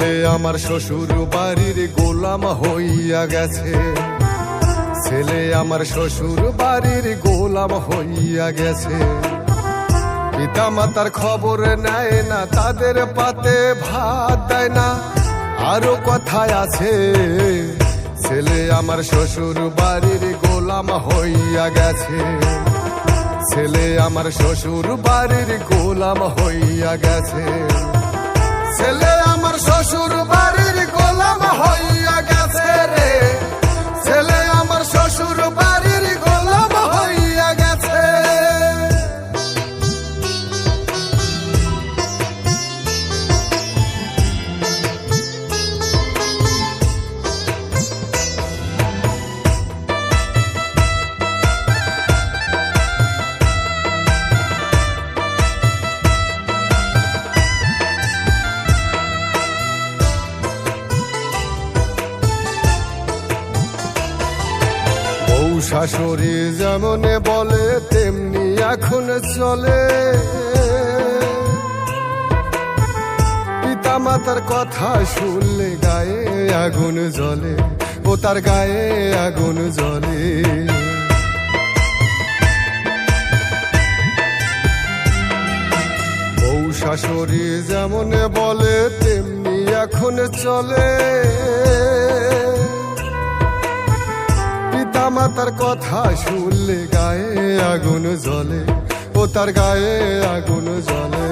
আমার শ্বশুর বাড়ির গোলাম হইয়া গেছে। ছেলে আমার শ্বশুর বাড়ির গোলাম হইয়া গেছে। পিতা মাতার খবর নেয় না, তাদের পাতে ভাত দেয় না। আরও কথায় আছে, ছেলে আমার শ্বশুর বাড়ির গোলাম হইয়া গেছে। ছেলে আমার শ্বশুর বাড়ির গোলাম হইয়া গেছে। ছেলে শাশুড়ি যেমন বলে, তেমনি এখন চলে। পিতা মাতার কথা শুনলে গায়ে আগুন জ্বলে ও তার গায়ে আগুন জ্বলে। বউ শাশুড়ি যেমন বলে, তেমনি এখন চলে। পিতা মাতার কথা শুনলে গায়ে আগুন জ্বলে ও তার গায়ে আগুন জ্বলে।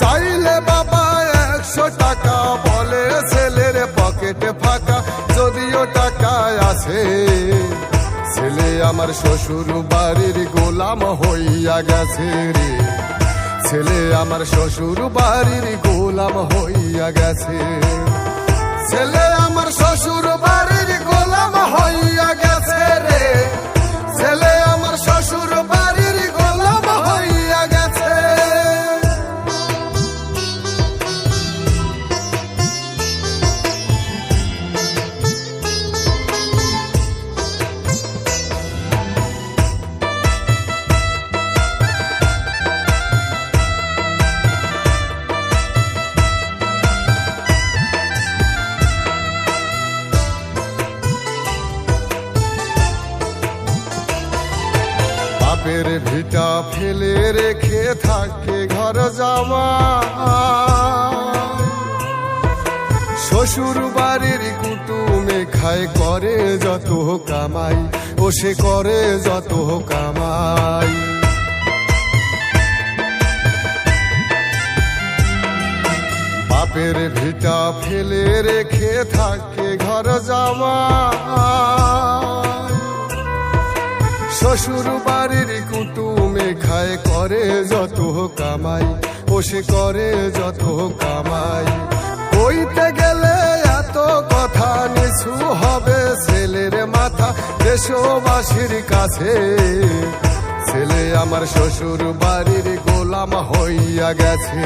চাইলে বাবা একশো টাকা বলে ছেলের পকেটে ফাঁকা, যদিও টাকা আছে। ছেলে আমার শ্বশুর বাড়ির গোলাম হইয়া গেছে রে। ছেলে আমার শ্বশুর বাড়ির গোলাম হইয়া গেছে। ছেলে আমার শ্বশুর বাড়ির গোলাম হইয়া বাপের ভিটা ফেলে রেখে থাকে ঘর যাওয়া শ্বশুর বাড়ির কুটুমে খায়, করে যত কামাই, ও সে করে যত কামাই। বাপের ভিটা ফেলে রেখে থাকে ঘর যাওয়া শ্বশুর বাড়ির কুটুমে খায়, করে যত কামাই ও সে করে যত কামাই। কইতে গেলে এত কথা নিছু হবে ছেলের মাথা, দেশবাসীর কাছে। ছেলে আমার শ্বশুর বাড়ির গোলাম হইয়া গেছে।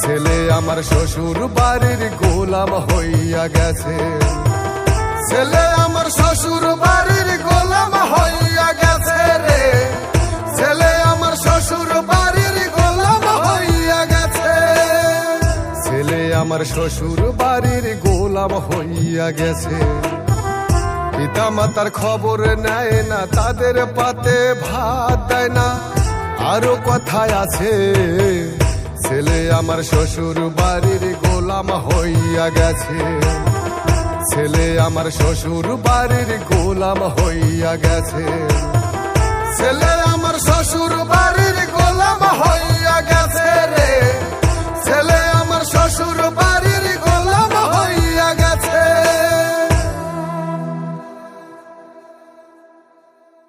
ছেলে আমার শ্বশুর বাড়ির গোলাম হইয়া গেছে। ছেলে আমার শ্বশুর বাড়ির গোলাম হইয়া গেছে রে। ছেলে আমার শ্বশুর বাড়ির গোলাম হইয়া গেছে। ছেলে আমার শ্বশুর বাড়ির গোলাম হইয়া গেছে। পিতা মাতার খবর নেয় না, তাদের পাতে ভাত দেয় না। আরও কথায় আছে, ছেলে আমার শ্বশুর বাড়ির গোলাম হইয়া গেছে। ছেলে আমার শ্বশুর বাড়ির গোলাম হইয়া গেছে। ছেলে আমার শ্বশুর বাড়ির গোলাম হইয়া গেছে।